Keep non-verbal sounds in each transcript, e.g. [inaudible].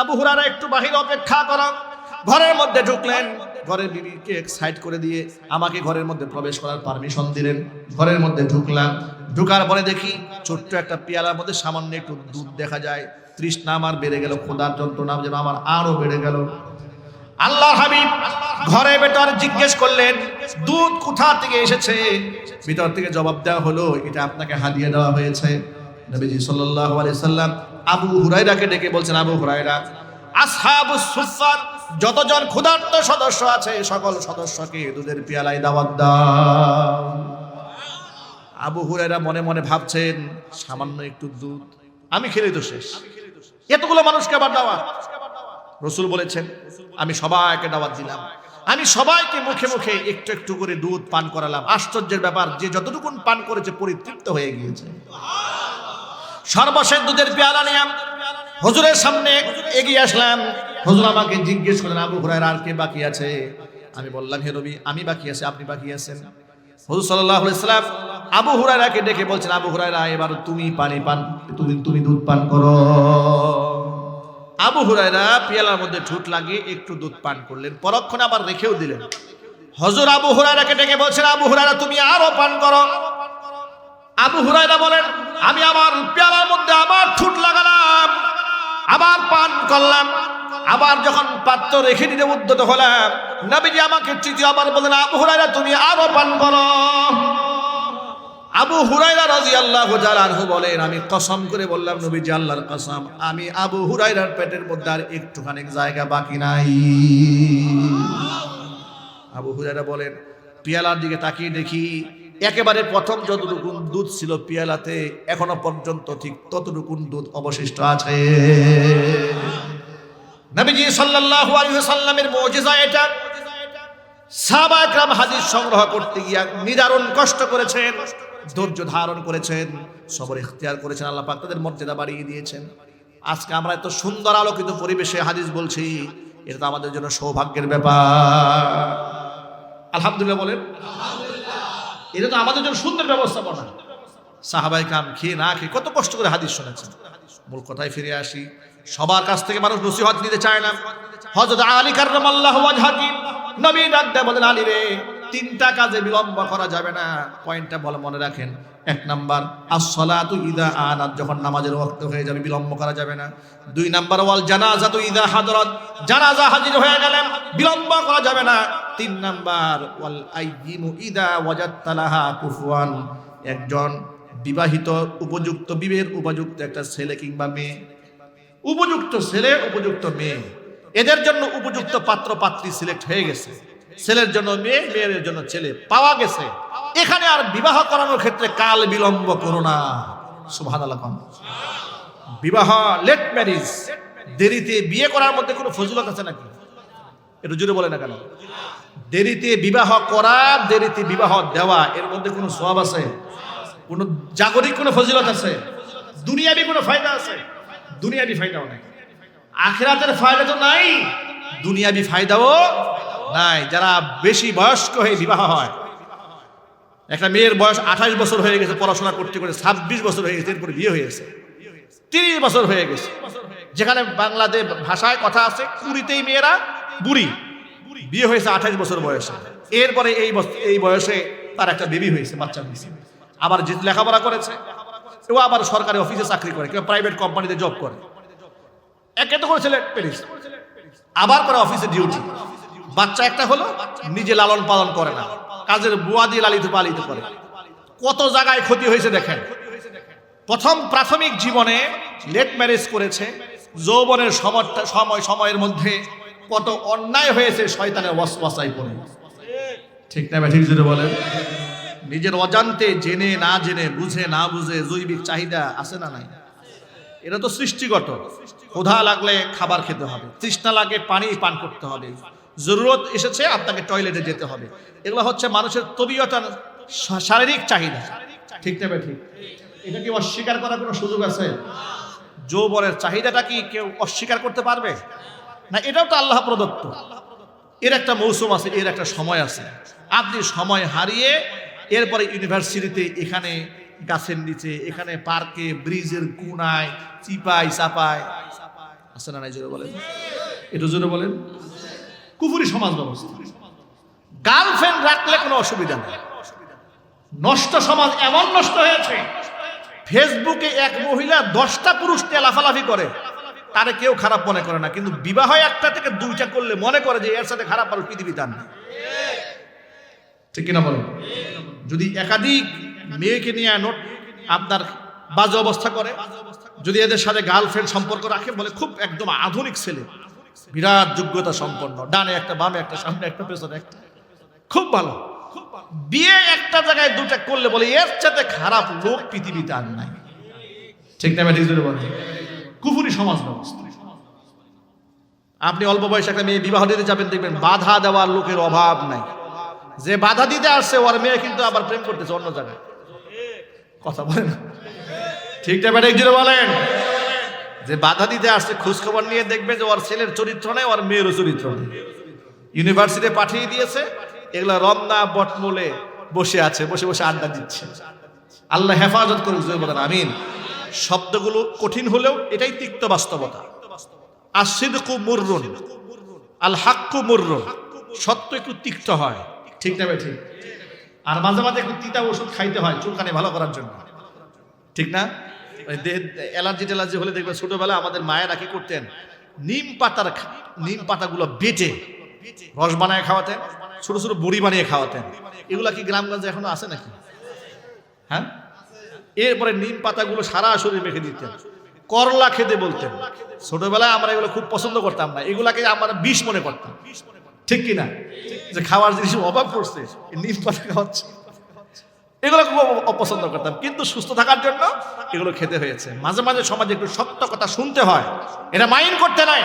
আবু হুরারা একটু বাহির অপেক্ষা করো ঘরের মধ্যে ঢুকলেন। ঘরের বিবিকে এক সাইড করে দিয়ে আমাকে ঘরের মধ্যে প্রবেশ করার পারমিশন দিলেন। ঘরের মধ্যে ঢুকলাম। ঢুকার পরে দেখি ছোট্ট একটা পেয়ালার মধ্যে সামান্য একটু দুধ দেখা যায়। তৃষ্ণা আমার বেড়ে গেল খোদার যন্ত্রণা যেন আমার আরও বেড়ে গেল। আল্লাহ হাবিব ঘরে ভেতর জিজ্ঞেস করলেন, দুধ কোথা থেকে এসেছে? ভিতর থেকে জবাব দেওয়া হলো, এটা আপনাকে হাদিয়ে দেওয়া হয়েছে। নবীজি সাল্লাল্লাহু আলাইহি সাল্লাম আবু হুরায়রাকে ডেকে বলছেন, আবু হুরায়রা, আসহাবুস সুফফার যতজন ক্ষুধার্ত সদস্য আছে, সকল সদস্যকে দুধের পেয়ালায় দাওয়াত দাও। আবু হুরায়রা মনে মনে ভাবছেন, সামান্য একটু দুধ, আমি খেলে তো শেষ। এতগুলো মানুষকে আবার দাওয়াত। রসুল বলেছেন, আমি সবাইকে দাওয়াত দিলাম। আমি সবাইকে মুখে মুখে একটু একটু করে দুধ পান করালাম। আশ্চর্যের ব্যাপার, যে যতটুকুন পান করেছে, পরিতৃপ্ত হয়ে গিয়েছে। সর্বশেষ দুধের পেয়ালা নিলাম হুজুরের সামনে এগিয়ে আসলাম। হুজুর আমাকে জিজ্ঞেস করেন আবু হুরায়রা, আর কে বাকি আছে? আমি বললাম, হে রবি, আমি বাকি আছি, আপনি বাকি আছেন? হুজুর সাল্লাম আবু হুরায়রাকে ডেকে বলছেন, আবু হুরায়রা, এবার তুমি পানি পান, তুমি তুমি দুধ পান করো। আবু হুরায়রা পিয়ালার মধ্যে ঠুট লাগিয়ে একটু দুধ পান করলেন, পরক্ষণে আবার রেখেও দিলেন। হজুর আবু হুরায়রাকে ডেকে বলছেন, আবু হুরায়রা, তুমি আরও পান করো। আবু হুরাইরা বলেন, আমি আমার পেয়ালার মধ্যে আবার ঠুট লাগালাম, আবার পান করলাম, আবার যখন পাত্র রেখে দিতে উদ্যত হলাম, নবীজি আমাকে তৃতীয় আবার বলেন আবু হুরাইরা তুমি আরও পান করো। আবু হুরাইরা রাদিয়াল্লাহু তাআলা আনহু বলেন, আমি কসম করে বললাম, নবীজি আল্লাহর কসম, আমি আবু হুরাইরার পেটের মধ্যে আর একটুখানি জায়গা বাকি নাই। আবু হুরাইরা বলেন, পিয়ালার দিকে তাকিয়ে দেখি একেবারে প্রথম যতটুকু দুধ ছিল পিয়ালাতে, এখনও পর্যন্ত ঠিক ততটুকুন দুধ অবশিষ্ট আছে। নবীজি সাল্লাল্লাহু আলাইহি সাল্লামের মুজিজা এটা। সাহাবা একরাম হাদিস সংগ্রহ করতে গিয়া নিদারুণ কষ্ট করেছেন, ধৈর্য ধারণ করেছেন, সবর ইখতিয়ার করেছেন, আল্লাহ পাক তাদের মর্যাদা বাড়িয়ে দিয়েছেন। আজকে আমরা এত সুন্দর আলোকিত পরিবেশে হাদিস বলছি, এটা তো আমাদের জন্য সৌভাগ্যের ব্যাপার। আলহামদুলিল্লাহ বলেন। এটা তো আমাদের জন্য সুন্দর ব্যবস্থাপনা। সাহাবাই কাম খেয়ে না খেয়ে কত কষ্ট করে হাদিস শুনেছেন। মূল কথায় ফিরে আসি, সবার কাছ থেকে মানুষ নসিহত নিতে চায় না। হযরত আলী কাররামাল্লাহু ওয়াজহাকি নবী ডাক বলেন, আলী রে, তিনটা কাজে বিলম্ব করা যাবে না। পয়েন্টটা বলে মনে রাখেন। এক নাম্বার, আসসালাতু ইদা আনাত, যখন নামাজের ওয়াক্ত হয়ে যাবে বিলম্ব করা যাবে না। দুই নাম্বার, ওয়াল জানাজাতু ইদা হাদরাত, জানাজা হাজির হয়ে গেলেন, বিলম্ব করা যাবে না। তিন নাম্বার, ওয়াল আইয়িমু ইদা ওয়াজাত্তালাহা কুফওয়ান একজন বিবাহিত, উপযুক্ত বিবের উপযুক্ত একটা ছেলে কিংবা মেয়ে। উপযুক্ত ছেলে, উপযুক্ত মেয়ে। এদের জন্য উপযুক্ত পাত্র, পাত্রী সিলেক্ট হয়ে গেছে। ছেলের জন্য মেয়ে, মেয়ের জন্য ছেলে পাওয়া গেছে। এখানে আর বিবাহ করানোর ক্ষেত্রে কাল বিলম্ব করো না। কন। বিবাহ লেট ম্যারিজ দেরিতে বিয়ে করার মধ্যে কোনো ফজিলত আছে নাকি? একটু জুড়ে বলে না কেন? দেরিতে বিবাহ করা, দেরিতে বিবাহ দেওয়া, এর মধ্যে কোনো সব আছে? কোনো জাগরিক কোনো ফজিলত আছে? দুনিয়াবি কোনো ফায়দা আছে? দুনিয়াবি ফায়দাও নাই। আখেরাতের ফায়দা তো নাই, দুনিয়াবি ফায়দাও নাই। যারা বেশি বয়স্ক হয়ে বিবাহ হয়, একটা মেয়ের বয়স আঠাশ বছর হয়ে গেছে, পড়াশোনা করতে করে ছাব্বিশ বছর হয়ে গেছে, এরপরে বিয়ে হয়ে গেছে। তিরিশ বছর হয়ে গেছে। যেখানে বাংলাদেশ ভাষায় কথা আছে, কুড়িতেই মেয়েরা বুড়ি। বিয়ে হয়েছে আঠাশ বছর বয়সে। এরপরে এই এই বয়সে তার একটা বেবি হয়েছে, বাচ্চা হয়েছে। আবার যে লেখাপড়া করেছে ও আবার সরকারি অফিসে চাকরি করে কেউ প্রাইভেট কোম্পানিতে জব করে। একে তো করেছিল প্যারিস আবার করে অফিসে ডিউটি বাচ্চা একটা হলো, নিজে লালন পালন করে না। কাজের বুয়া দিয়ে লালিত পালিত করে। কত জায়গায় ক্ষতি হয়েছে দেখেন। প্রথম প্রাথমিক জীবনে লেট ম্যারেজ করেছে, যৌবনের সময়, সময়ের মধ্যে কত অন্যায় হয়েছে শয়তানের ওয়াসওয়াসায় পড়ে। ঠিক না ঠিক যদি বলেন। নিজের অজান্তে জেনে, না জেনে, বুঝে, না বুঝে জৈবিক চাহিদা আছে না নাই? এটা তো সৃষ্টিগত। ক্ষুধা লাগলে খাবার খেতে হবে, তৃষ্ণা লাগে পানি পান করতে হবে। জরুরত এসেছে, আপনাকে টয়লেটে যেতে হবে। এগুলো হচ্ছে মানুষের তবিয়তার শারীরিক চাহিদা। ঠিক না ঠিক? এটা কি অস্বীকার করার কোনো সুযোগ আছে? যৌবনের চাহিদাটা কি কেউ অস্বীকার করতে পারবে? না, এটাও তো আল্লাহ প্রদত্ত। এর একটা মৌসুম আছে, এর একটা সময় আছে। আপনি সময় হারিয়ে এরপরে ইউনিভার্সিটিতে এখানে গাছের নিচে, এখানে পার্কে, ব্রিজের কোনায়, চিপায়, চাপায়। আছে না নাই, জোরে বলেন? একটু জোরে বলেন। কুফুরি সমাজ ব্যবস্থা। গার্লফ্রেন্ড রাখলে কোনো অসুবিধা নেই। নষ্ট সমাজ এমন নষ্ট হয়েছে, ফেসবুকে এক মহিলা দশটা পুরুষ নিয়ে লাফালাফি করে। তারে কেউ খারাপ মনে করে না। কিন্তু বিবাহ একটা থেকে দুইটা করলে মনে করে যে এর সাথে খারাপ মানুষ পৃথিবী তার নেই। ঠিক কিনা বলেন? যদি একাধিক মেয়েকে নিয়ে আপনার বাজে অবস্থা করে, যদি এদের সাথে গার্লফ্রেন্ড সম্পর্ক রাখে বলে খুব একদম আধুনিক ছেলে, বিরাট যোগ্যতা সম্পন্ন, ডানে একটা, বামে একটা, সামনে একটা, পেছনে একটা, খুব ভালো। বিয়ে একটা জায়গায় দুটা করলে বলে এর সাথে খারাপ লোক পৃথিবীতে আর নাই। ঠিক না জোরে বলেন? কুফুরি সমাজ ব্যবস্থা। আপনি অল্প বয়সে একটা মেয়ে বিবাহ দিতে যাবেন, দেখবেন বাধা দেওয়ার লোকের অভাব নাই। যে বাধা দিতে আসছে, ওর মেয়ে কিন্তু আবার প্রেম করতেছে অন্য জায়গায়। কথা বলেন ঠিক ব্যাটা জোরে বলেন। যে বাধা দিতে আসছে খোঁজ খবর নিয়ে দেখবে যে ওর ছেলের চরিত্র নেই, ওর মেয়েরও চরিত্র নেই। ইউনিভার্সিটি পাঠিয়ে দিয়েছে, এগুলা রমনা বটমূলে বসে আছে, বসে বসে আড্ডা দিচ্ছে। আল্লাহ হেফাজত করুক জয় বলেন, আমিন। শব্দগুলো কঠিন হলেও এটাই তিক্ত বাস্তবতা। আসিদকু মুররুন আল হাক্কু মুররুন। সত্য একটু তিক্ত হয়। ঠিক না ঠিক। আর মাঝে মাঝে একটু তিতা ওষুধ খাইতে হয়, চুলকানি ভালো করার জন্য। ঠিক না? অ্যালার্জি টেলার্জি হলে দেখবে ছোটবেলা আমাদের মায়েরা কি করতেন? নিম পাতার নিম পাতাগুলো বেটে রস বানায় খাওয়াতেন, ছোট ছোট বড়ি বানিয়ে খাওয়াতেন। এগুলা কি গ্রামগঞ্জে এখনও আছে নাকি? হ্যাঁ? এরপরে নিম পাতাগুলো সারা শরীর মেখে দিতেন। করলা খেতে বলতেন। ছোটবেলায় আমরা এগুলো খুব পছন্দ করতাম না। এগুলাকে আমরা বিষ মনে করতাম। ঠিক কি না? যে খাওয়ার জিনিস অভাব এই নিম পাতা খাওয়াচ্ছে। এগুলো খুব অপছন্দ করতাম। কিন্তু সুস্থ থাকার জন্য এগুলো খেতে হয়েছে। মাঝে মাঝে সমাজে একটু সত্য কথা শুনতে হয়। এটা মাইন্ড করতে নাই।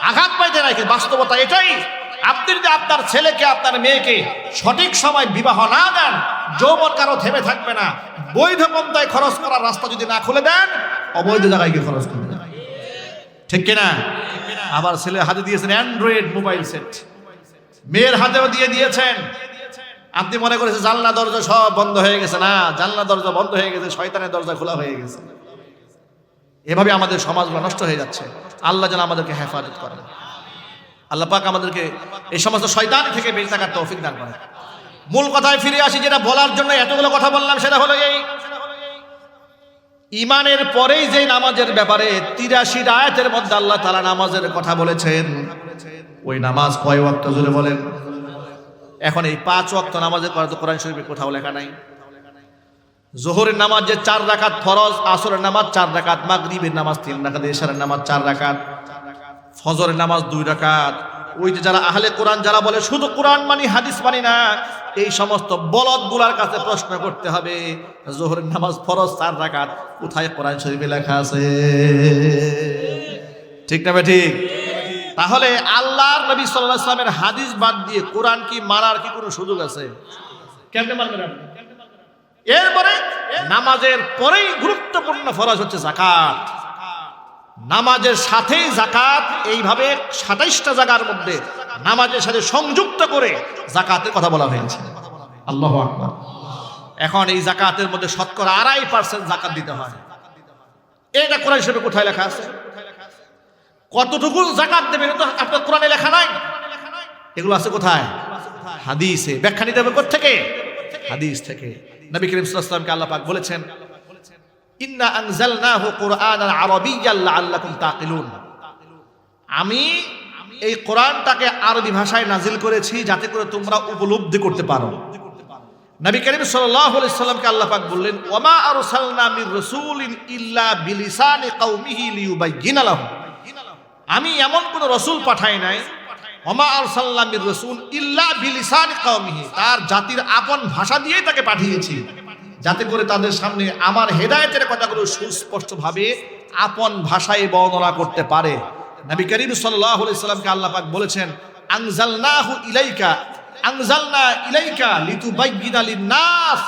আঘাত পাইতে নাই। বাস্তবতা এটাই। আপনি যদি আপনার ছেলেকে, আপনার মেয়েকে সঠিক সময় বিবাহ না দেন, যৌবন কারও থেমে থাকবে না। বৈধ পন্থায় খরচ করার রাস্তা যদি না খুলে দেন, অবৈধ জায়গায় গিয়ে খরচ করবে ঠিক কিনা? আবার ছেলে হাতে দিয়েছেন অ্যান্ড্রয়েড মোবাইল সেট। মেয়ের হাতেও দিয়ে দিয়েছেন। আপনি মনে করেছেন জানলা, দরজা সব বন্ধ হয়ে গেছে। না, জানলা, দরজা বন্ধ হয়ে গেছে, শয়তানের দরজা খোলা হয়ে গেছে। এভাবে আমাদের সমাজগুলো নষ্ট হয়ে যাচ্ছে। আল্লাহ যেন আমাদেরকে হেফাজত করেন। আল্লাহ পাক আমাদেরকে এই সমস্ত শয়তান থেকে বেঁচে থাকার তৌফিক দান করেন। মূল কথায় ফিরে আসি, যেটা বলার জন্য এতগুলো কথা বললাম, সেটা হলো এই। ইমানের পরেই যে নামাজের ব্যাপারে তিরাশি আয়াতের মধ্যে আল্লাহ তালা নামাজের কথা বলেছেন, ওই নামাজ কয় ওয়াক্ত জুড়ে বলেন? এখন এই পাঁচ ওয়াক্ত নামাজের কথা তো কোরআন শরীফে কোথাও লেখা নাই। জোহরের নামাজ যে চার রাকাত ফরজ, আসরের নামাজ চার রাকাত, মাগরিবের নামাজ তিন রাকাত, এশারের নামাজ চার রাকাত। ফজরের নামাজ দুই রাকাত। ওই যে যারা আহলে কোরআন যারা বলে শুধু কোরআন মানি হাদিস মানি না এই সমস্ত বলদগুলার কাছে প্রশ্ন করতে হবে জোহরের নামাজ ফরজ চার রাকাত কোথায় কোরআন শরীফে লেখা আছে? ঠিক না ঠিক? তাহলে আল্লাহর নবী সাল্লাল্লাহু আলাইহি সাল্লামের হাদিস বাদ দিয়ে কোরআন কি মানার কি কোনো সুযোগ আছে? কেমনে মানবেন আপনি? এরপরে নামাজের পরেই গুরুত্বপূর্ণ ফরজ হচ্ছে জাকাত নামাজের সাথেই জাকাত এইভাবে সাতাইশটা জায়গার মধ্যে নামাজের সাথে সংযুক্ত করে জাকাতের কথা বলা হয়েছে। আল্লাহ আকবার। এখন এই জাকাতের মধ্যে শতকরা আড়াই পার্সেন্ট জাকাত দিতে হয়। এটা কোরআন হিসেবে কোথায় লেখা আছে? কতটুকু জাকাত দেবেন তো আপনার কোরআনে লেখা নাই। এগুলো আছে কোথায়? হাদিসে। ব্যাখ্যা নিতে হবে থেকে হাদিস থেকে। নবী করিম সাল্লাল্লাহু আল্লাহ পাক বলেছেন ইন্না আনজালনাহু কুরআনান আরাবিয়্যান লাআল্লাকুম তাকিলুন। আমি এই কোরআনটাকে আরবি ভাষায় নাজিল করেছি যাতে করে তোমরা উপলব্ধি করতে পারো। নবী করিম সাল্লাল্লাহু আলাইহি সাল্লামকে আল্লাহ পাক বললেন, ওমা আরসালনা মির রাসূলিন ইল্লা বিলিসানি কওমিহি লিয়ুবাইয়িনা লাহুম। আমি এমন কোন রসুল পাঠাই নাই, ওমা আরসালনা মির রাসূল ইল্লা বিলিসানি কওমিহি। তার জাতির আপন ভাষা দিয়েই তাকে পাঠিয়েছি। যাতে করে তাদের সামনে আমার হেদায়েতের কথাগুলো সুস্পষ্টভাবে আপন ভাষায় বর্ণনা করতে পারে। নবী করিম আলাইহি সাল্লামকে আল্লাহ পাক বলেছেন, আনজালনাহু ইলাইকা, আনজালনা ইলাইকা লিতুবাইয়িনা লিন-নাস।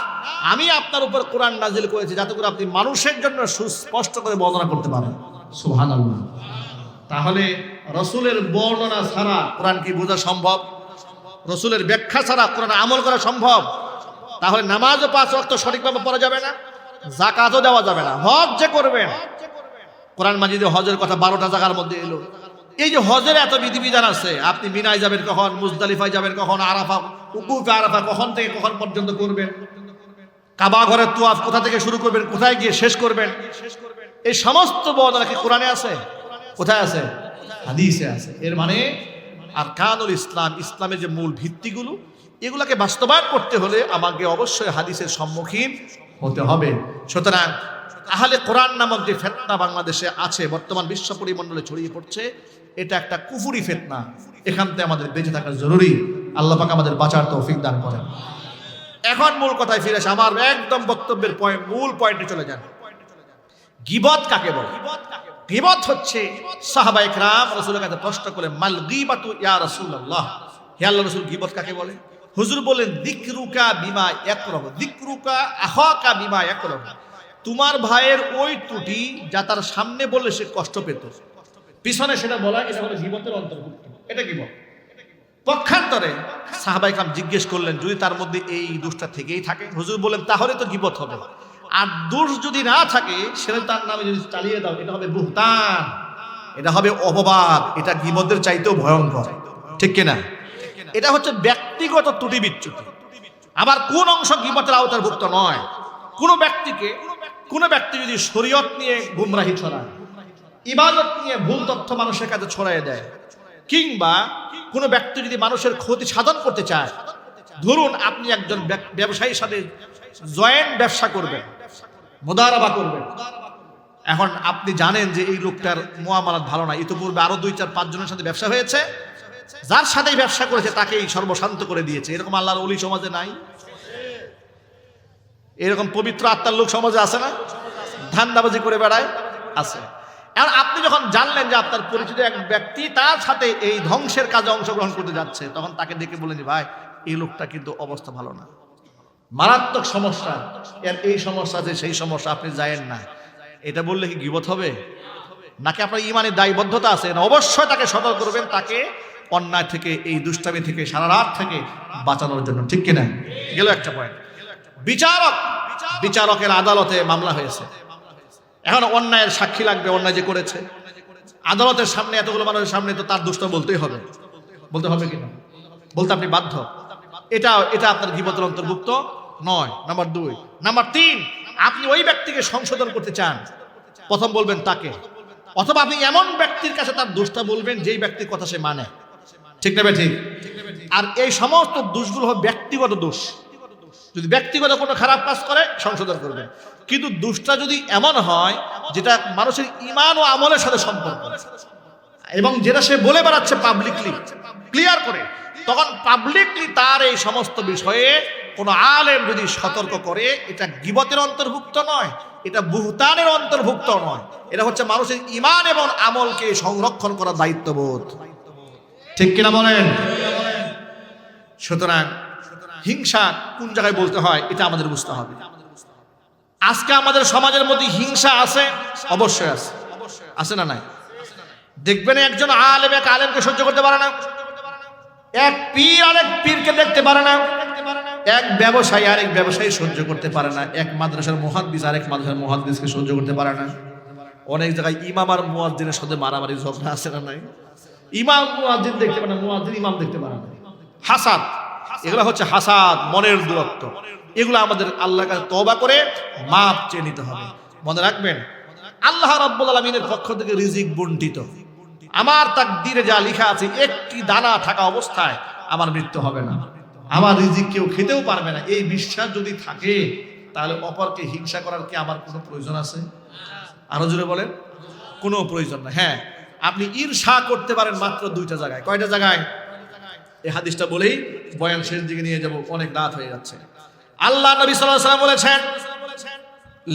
আমি আপনার উপর কোরআন নাজিল করেছি যাতে করে আপনি মানুষের জন্য সুস্পষ্ট করে বর্ণনা করতে পারেন। সুবহানাল্লাহ। তাহলে রসুলের বর্ণনা ছাড়া কোরআন কি বোঝা সম্ভব? রসুলের ব্যাখ্যা ছাড়া কোরআন আমল করা সম্ভব? তাহলে নামাজও পাঁচ ওয়াক্ত সঠিকভাবে পড়া যাবে না জাকাতও দেওয়া যাবে না। হজ যে করবেন, কোরআন মাজিদে হজের কথা বারোটা জায়গার মধ্যে এলো। এই যে হজের এত বিধিবিধান আছে, আপনি মিনায় যাবেন কখন, মুজদালিফায় যাবেন কখন, আরাফা, উকুফে আরাফা কখন থেকে কখন পর্যন্ত করবেন? কাবা ঘরের তোয়াফ কোথা থেকে শুরু করবেন, কোথায় গিয়ে শেষ করবেন? এই সমস্ত বর্ণনা কি কোরআনে আছে? কোথায় আছে? হাদিসে আছে। এর মানে আর কানুল ইসলাম, ইসলামের যে মূল ভিত্তিগুলো এগুলাকে বাস্তবায়ন করতে হলে আমাকে অবশ্যই হাদিসের সম্মুখীন হতে হবে। সুতরাং আহলে কোরআন নামক যে ফেতনা বাংলাদেশে আছে, বর্তমান বিশ্ব পরিমণ্ডলে ছড়িয়ে পড়ছে, এটা একটা কুফুরি ফেতনা। এখান থেকে আমাদের বেঁচে থাকা জরুরি। আল্লাহ পাক আমাদের বাঁচার তৌফিক দান করেন। এখন মূল কথায় ফিরে আসে। আমার একদম বক্তব্যের পয়েন্ট মূল পয়েন্টে চলে যান। গিবত কাকে বলে? গিবত হচ্ছে সাহাবা ইকরাম রাসূলের কাছে প্রশ্ন করে, মাল গিবাতু ইয়া রাসূলুল্লাহ। হে আল্লাহ রাসূল, গিবত কাকে বলে? হুজুর বলেন, দিকরুকা বিমা ইয়াকরাহু, দিকরুকা আখাকা বিমা ইয়াকরাহু। তোমার ভাইয়ের ওই ত্রুটি যা তার সামনে বললে সে কষ্ট পেত। পিছনে সেটা বলা, এটা হলো গিবতের অন্তর্ভুক্ত। এটা গিবত পক্ষান্তরে সাহাবাই কাম জিজ্ঞেস করলেন, যদি তার মধ্যে এই দোষটা থেকেই থাকে? হুজুর বলেন তাহলে তো গিবত হবে। আর দোষ যদি না থাকে, সেটা তার নামে যদি চালিয়ে দাও, এটা হবে বুহতান এটা হবে অপবাদ। এটা গিবতের চাইতেও ভয়ঙ্কর। ঠিক কিনা? এটা হচ্ছে ব্যক্তিগত ত্রুটি বিচ্যুতি। আবার কোন অংশ গিবতের আওতারভুক্ত নয়। কোন ব্যক্তিকে, কোন ব্যক্তি যদি শরীয়ত নিয়ে গুমরাহি ছড়ায়, ইবাদত নিয়ে ভুল তথ্য মানুষের কাছে ছড়াই দেয়, কিংবা কোনো ব্যক্তি যদি মানুষের ক্ষতি সাধন করতে চায়, ধরুন আপনি একজন ব্যব- ব্যবসায়ীর সাথে জয়েন্ট ব্যবসা করবেন, মোদারাবা করবেন। এখন আপনি জানেন যে এই লোকটার মোয়ামালাত ভালো না। ইতিপূর্বে আরও দুই, চার পাঁচ জনের সাথে ব্যবসা হয়েছে। যার সাথেই ব্যবসা করেছে, তাকেই সর্বশান্ত করে দিয়েছে। এরকম আল্লাহর অলি সমাজে নাই। এরকম পবিত্র আত্মার লোক সমাজে আছে না? ধান্দাবাজি করে বেড়ায়, আছে। এখন আপনি যখন জানলেন যে আপনার পরিচিত এক ব্যক্তি তার সাথে এই ধ্বংসের কাজে অংশগ্রহণ করতে যাচ্ছে, তখন তাকে ডেকে বলেন যে, ভাই, এই লোকটা কিন্তু অবস্থা ভালো না। মারাত্মক সমস্যা। এর এই সমস্যা আছে, সেই সমস্যা আপনি যায়েন না। এটা বললে কি গিবত হবে? নাকি আপনার ইমানের দায়বদ্ধতা আছে? না, অবশ্যই তাকে সতর্ক করবেন, তাকে অন্যায় থেকে, এই দুষ্টামি থেকে, সারা রাত থেকে বাঁচানোর জন্য, ঠিক কিনা? গেল একটা পয়েন্ট বিচারক, বিচারকের আদালতে মামলা হয়েছে। এখন অন্যায়ের সাক্ষী লাগবে, অন্যায় যে করেছে। আদালতের সামনে এতগুলো মানুষের সামনে তো তার দুষ্ট বলতেই হবে। বলতে হবে কিনা? বলতে আপনি বাধ্য। এটা এটা আপনার জীবতের অন্তর্ভুক্ত নয়। নাম্বার দুই। নাম্বার তিন, আপনি ওই ব্যক্তিকে সংশোধন করতে চান। প্রথম বলবেন তাকে। অথবা আপনি এমন ব্যক্তির কাছে তার দোষটা বলবেন যেই ব্যক্তির কথা সে মানে। ঠিক নেবে ঠিক? আর এই সমস্ত দোষগুলো হবে ব্যক্তিগত দোষ। যদি ব্যক্তিগত কোনো খারাপ কাজ করে, সংশোধন করবে। কিন্তু দুষ্টা যদি এমন হয়, যেটা মানুষের ইমান ও আমলের সাথে সম্পর্ক। এবং যেটা সে বলে বেড়াচ্ছে পাবলিকলি ক্লিয়ার করে, তখন পাবলিকলি তার এই সমস্ত বিষয়ে কোনো আলেম যদি সতর্ক করে, এটা গিবতের অন্তর্ভুক্ত নয়, এটা বুহতানের অন্তর্ভুক্ত নয়। এটা হচ্ছে মানুষের ইমান এবং আমলকে সংরক্ষণ করার দায়িত্ববোধ। ঠিক কিনা বলেন? সুতরাং হিংসা কোন জায়গায় বলতে হয়, এটা আমাদের বুঝতে হবে। আজকে আমাদের সমাজের মধ্যে হিংসা আছে? অবশ্যই আছে। আছে না নাই? দেখবেন একজন আলেম, এক আলেমকে সহ্য করতে পারে না। এক পীর আরেক পীরকে দেখতে পারে না। এক ব্যবসায়ী আরেক ব্যবসায়ী সহ্য করতে পারে না। এক মাদ্রাসার মুহাদ্দিস আরেক মাদ্রাসার মুহাদ্দিসকে সহ্য করতে পারে না। অনেক জায়গায় ইমাম আর মুয়াজ্জিনের সাথে মারামারি ঝগড়া আছে না নাই? ইমাম মুয়াজ্জিন দেখতে পারে না মুয়াজ্জিন ইমাম দেখতে পারে না হাসাদ, এগুলো হচ্ছে হাসাদ, মনের দূরত্ব। এগুলো আমাদের আল্লাহর কাছে তওবা করে মাপ চেয়ে নিতে হবে। মনে রাখবেন, আল্লাহ রাব্বুল আলামিনের পক্ষ থেকে রিজিক বন্টিত। আমার তাকদিরে যা লেখা আছে, একটি দানা থাকা অবস্থায় আমার মৃত্যু হবে না। আমার রিজিক কেউ খেতেও পারবে না। এই বিশ্বাস যদি থাকে, তাহলে অপরকে হিংসা করার কি আমার কোনো প্রয়োজন আছে? আরও জোরে বলেন। কোনো প্রয়োজন না। হ্যাঁ আপনি ঈর্ষা করতে পারেন মাত্র দুইটা জায়গায়। কয়টা জায়গায়? এই হাদিসটা বলেই বয়ান শেষ দিকে নিয়ে যাব, অনেক রাত হয়ে যাচ্ছে। আল্লাহ নবী সাল্লাল্লাহু আলাইহি সাল্লাম বলেছেন,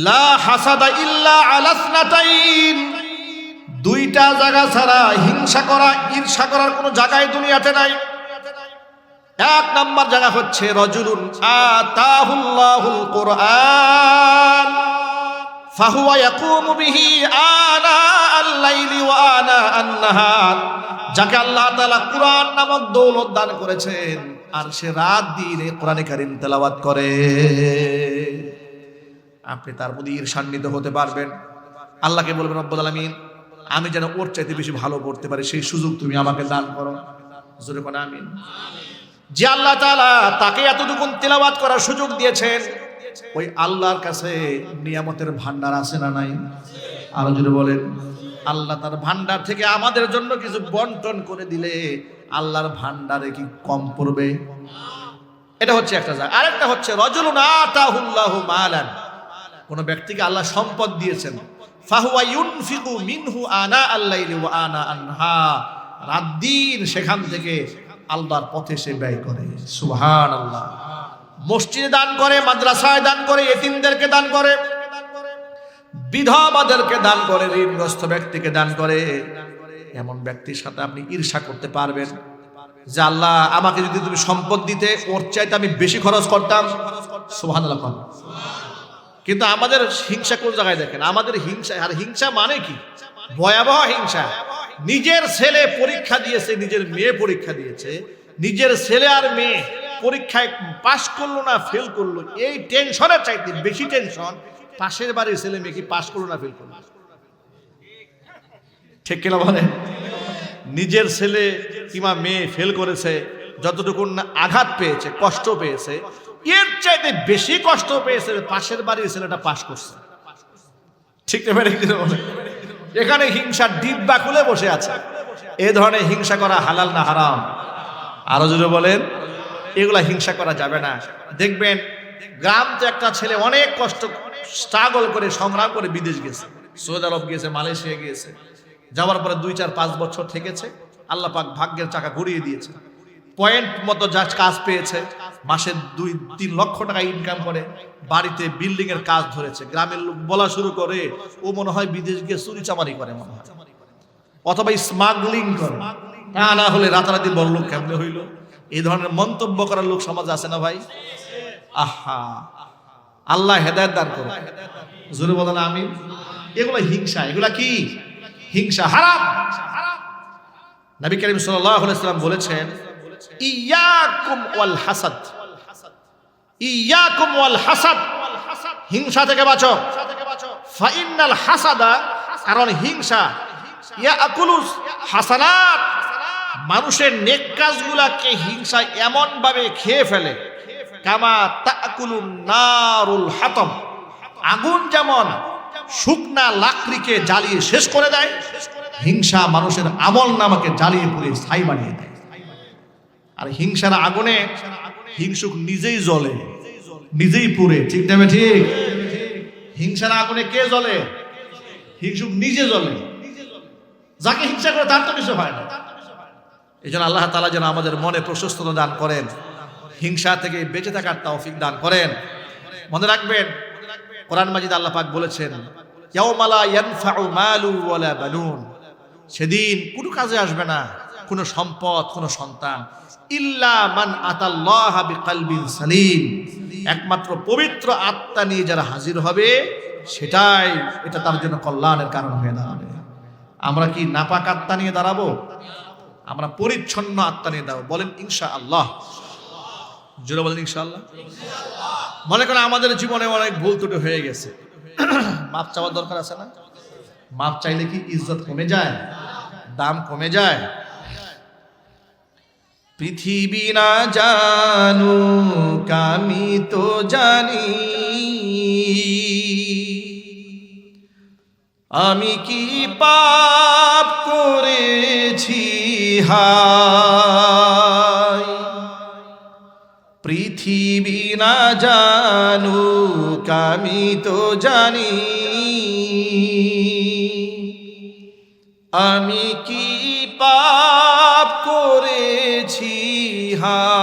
লা হাসাদা ইল্লা আলাসনাতাইন দুইটা জায়গা ছাড়া হিংসা করা, ঈর্ষা করার কোনো জায়গায় দুনিয়াতে নাই। এক নাম্বার জায়গা হচ্ছে, রজুলুন আতাহুল্লাহুল কোরআন। ফাহুয়া ইয়াকুমু আনা আল-লাইলি ওয়া আনা আন-নাহার। যাকে আল্লাহ তাআলা কুরআন নামক দৌলত দান করেছেন, আর সে রাত দিন এই কোরআনে কারীম তেলাওয়াত করে। আপনি তার প্রতি ঈর্ষান্বিত হতে পারবেন। আল্লাহকে বলবেন, রব্বুল আলামিন, আমি যেন ওর চাইতে বেশি ভালো পড়তে পারি, সেই সুযোগ তুমি আমাকে দান করো। জোরে করে আমিন। যে আল্লাহ তাআলা তাকে এতটুকু তেলাওয়াত করার সুযোগ দিয়েছেন ওই আল্লাহর কাছে নিয়ামতের ভান্ডার আছে না নাই? আরও যদি বলেন। আল্লাহ তার ভান্ডার থেকে আমাদের জন্য কিছু বন্টন করে দিলে আল্লাহর ভান্ডারে কি কম পড়বে? এটা হচ্ছে একটা জায়গা। আরেকটা হচ্ছে, রজুলুন আতাহুল্লাহু মালান। কোন ব্যক্তিকে আল্লাহ সম্পদ দিয়েছেন। ফাহুয়া ইউনফিকু মিনহু আনা আল্লাইলি আনা আনহা। রাত সেখান থেকে আল্লাহর পথে সে ব্যয় করে। সুবহানাল্লাহ। মসজিদে দান করে, মাদ্রাসায় দান করে, এতিমদেরকে দান করে, বিধবাদেরকে দান করে, ঋণগ্রস্ত ব্যক্তিকে দান করে। এমন ব্যক্তির সাথে আপনি ঈর্ষা করতে পারবেন যে আল্লাহ, আমাকে যদি তুমি সম্পদ দিতে, ওর চাইতে আমি বেশি খরচ করতাম। কন। কিন্তু আমাদের হিংসা কোন জায়গায় দেখেন? আমাদের হিংসা, আর হিংসা মানে কি? ভয়াবহ হিংসা। নিজের ছেলে পরীক্ষা দিয়েছে, নিজের মেয়ে পরীক্ষা দিয়েছে। নিজের ছেলে আর মেয়ে পরীক্ষায় পাশ করল না ফেল করল। এই টেনশনের চাইতে বেশি টেনশন পাশের বাড়ির ছেলে মেয়ে কি পাশ করল না ফেল করল? ঠিক কিনা বলে নিজের ছেলে কিংবা মেয়ে ফেল করেছে, যতটুকু আঘাত পেয়েছে, কষ্ট পেয়েছে, এর চাইতে বেশি কষ্ট পেয়েছে পাশের বাড়ির ছেলেটা পাশ করছে। ঠিক না এখানে হিংসা ডিব্বা খুলে বসে আছে। এ ধরনের হিংসা করা হালাল না হারাম? আরও যদি বলেন। এগুলা হিংসা করা যাবে না। দেখবেন, গ্রাম তো একটা ছেলে অনেক কষ্ট স্ট্রাগল করে, সংগ্রাম করে বিদেশ গেছে। সৌদি আরব গিয়েছে মালয়েশিয়া গিয়েছে যাওয়ার পরে দুই, চার, পাঁচ বছর থেকেছে। আল্লাহ পাক ভাগ্যের চাকা ঘুরিয়ে দিয়েছে। পয়েন্ট মতো যা কাজ পেয়েছে। মাসে দুই, তিন লক্ষ টাকা ইনকাম করে। বাড়িতে বিল্ডিং এর কাজ ধরেছে। গ্রামের লোক বলা শুরু করে, ও মনে হয় বিদেশ গিয়ে চুরি চামারি করে মনে হয়। অথবা স্মাগলিং করে। তা না হলে রাতারাতি বড় লোক কেমনে হইল? এই ধরনের মন্তব্য করার লোক সমাজ আছে না ভাই? আহা। আল্লাহ হেদায়ত দান করো জোরে বলেন আমি এগুলো হিংসা। এগুলা কি? হিংসা। হারাম। নবী করিম সাল্লাম বলেছেন, ইয়াকুম ওয়াল হাসাদ। ইয়াকুম ওয়াল হাসাদ। হিংসা থেকে বাঁচো। ফাইনাল হাসাদা, কারণ হিংসা। ইয়াকুলুস হাসানাত। মানুষের নেক কাজগুলাকে হিংসা এমন ভাবে খেয়ে ফেলে। কামা তাকুলুন নারুল হাতম। আগুন যেমন শুকনা লাকড়িকে জ্বালিয়ে শেষ করে দেয়, হিংসা মানুষের আমল নামাকে জ্বালিয়ে পুড়ে ছাই বানিয়ে দেয়। আর হিংসার আগুনে হিংসুক নিজেই জ্বলে, নিজেই পুড়ে, ঠিক না ঠিক? হিংসার আগুনে কে জ্বলে? হিংসুক নিজে জ্বলে। যাকে হিংসা করে তার তো কিছু হয় না। এই জন্য আল্লাহ তালা যেন আমাদের মনে প্রশস্ততা দান করেন, হিংসা থেকে বেঁচে থাকার তৌফিক দান করেন। মনে রাখবেন, কোরআন মাজিদ আল্লাহ পাক বলেছেন সেদিন কোনো কাজে আসবে না, কোনো সম্পদ, কোনো সন্তান, ইল্লা মান সালিম। একমাত্র পবিত্র আত্মা নিয়ে যারা হাজির হবে, সেটাই, এটা তার জন্য কল্যাণের কারণ হয়ে দাঁড়াবে। আমরা কি নাপাক আত্মা নিয়ে দাঁড়াবো? আমরা পরিচ্ছন্ন আত্মা নিয়ে দাও বলেন ইনশা আল্লাহ জোরে বলেন ইনশা আল্লাহ মনে করেন আমাদের জীবনে অনেক ভুল ত্রুটি হয়ে গেছে। [coughs] মাপ চাওয়ার দরকার আছে না? মাপ চাইলে কি ইজ্জত কমে যায়? দাম কমে যায়? পৃথিবী না জানু আমি তো জানি। আমি কি পাপ করেছি? হায় পৃথিবী না জানু কামি তো জানি। আমি কি পাপ করেছি? হায়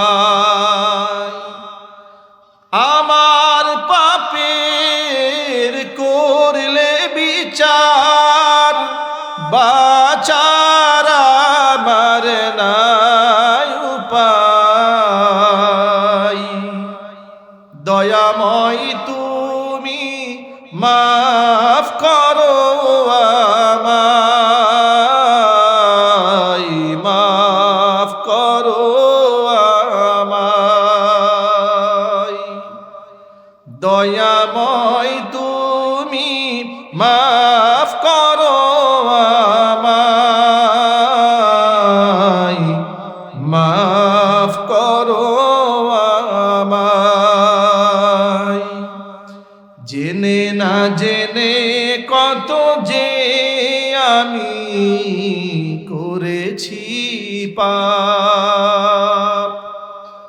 করেছি পাপ।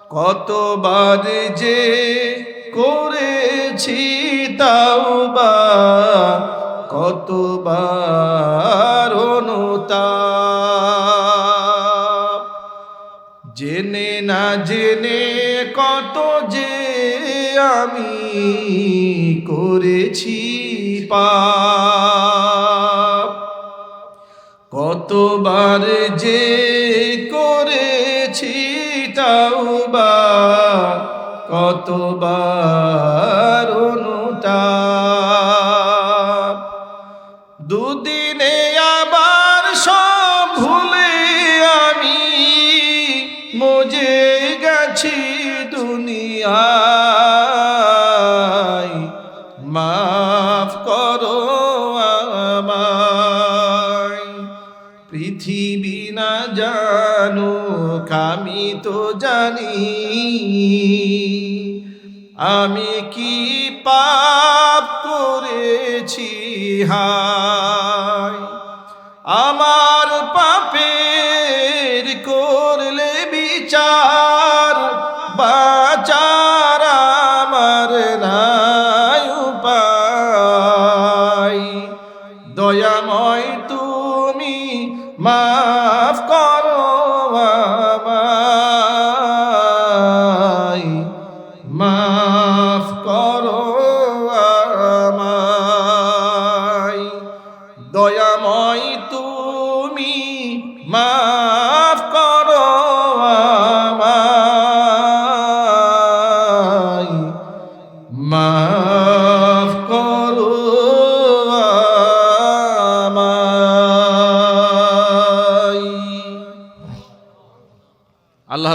কতবার যে করেছি তাওবা কতবার অনুতাপ। জেনে না জেনে কত যে আমি করেছি পাপ। কতবার যে করেছি তাওবা কতবার অনুতাপ। দুদিনে আবার সব তো জানি, আমি কি পাপ করেছি? হায়, আমার পাপের করলে বিচার, বাচার আমার নাই উপায়।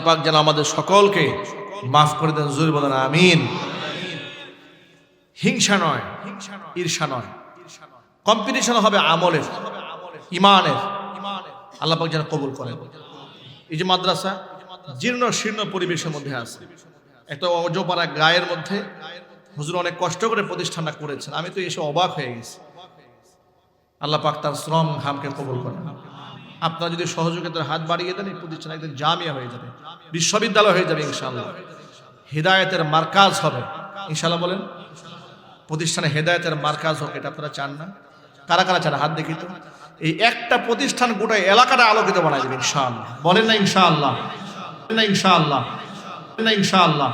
আল্লাহ পাক যেন আমাদের সকলকে মাফ করে দেন, জোর বলেন, আমিন। হিংসা নয়, ঈর্ষা নয়। কম্পিটিশন হবে আমলের, ইমানের। আল্লাহ পাক যেন কবুল করেন। এই যে মাদ্রাসা জীর্ণ শীর্ণ পরিবেশের মধ্যে আছে। একটা অজপাড়া গায়ের মধ্যে হুজুর অনেক কষ্ট করে প্রতিষ্ঠানটা করেছেন। আমি তো এসে অবাক হয়ে গেছি। আল্লাহ পাক তার শ্রম, ঘামকে কবুল করেন। আপনারা যদি সহযোগিতার হাত বাড়িয়ে দেন, এই প্রতিষ্ঠান একদিন জামিয়া হয়ে যাবে, বিশ্ববিদ্যালয় হয়ে যাবে ইনশাল্লাহ হেদায়েতের মার্কাজ হবে। ইনশাল্লাহ বলেন, প্রতিষ্ঠানে হেদায়েতের মার্কাজ হোক, এটা আপনারা চান না। কারা কারা চান? হাত দেখি তো। এই একটা প্রতিষ্ঠান গোটা এলাকাটা আলোকিত বানাই দেবে, ইনশাআল্লাহ। বলেন না ইনশাআল্লাহ। না ইনশাআল্লাহ। না ইনশাআল্লাহ।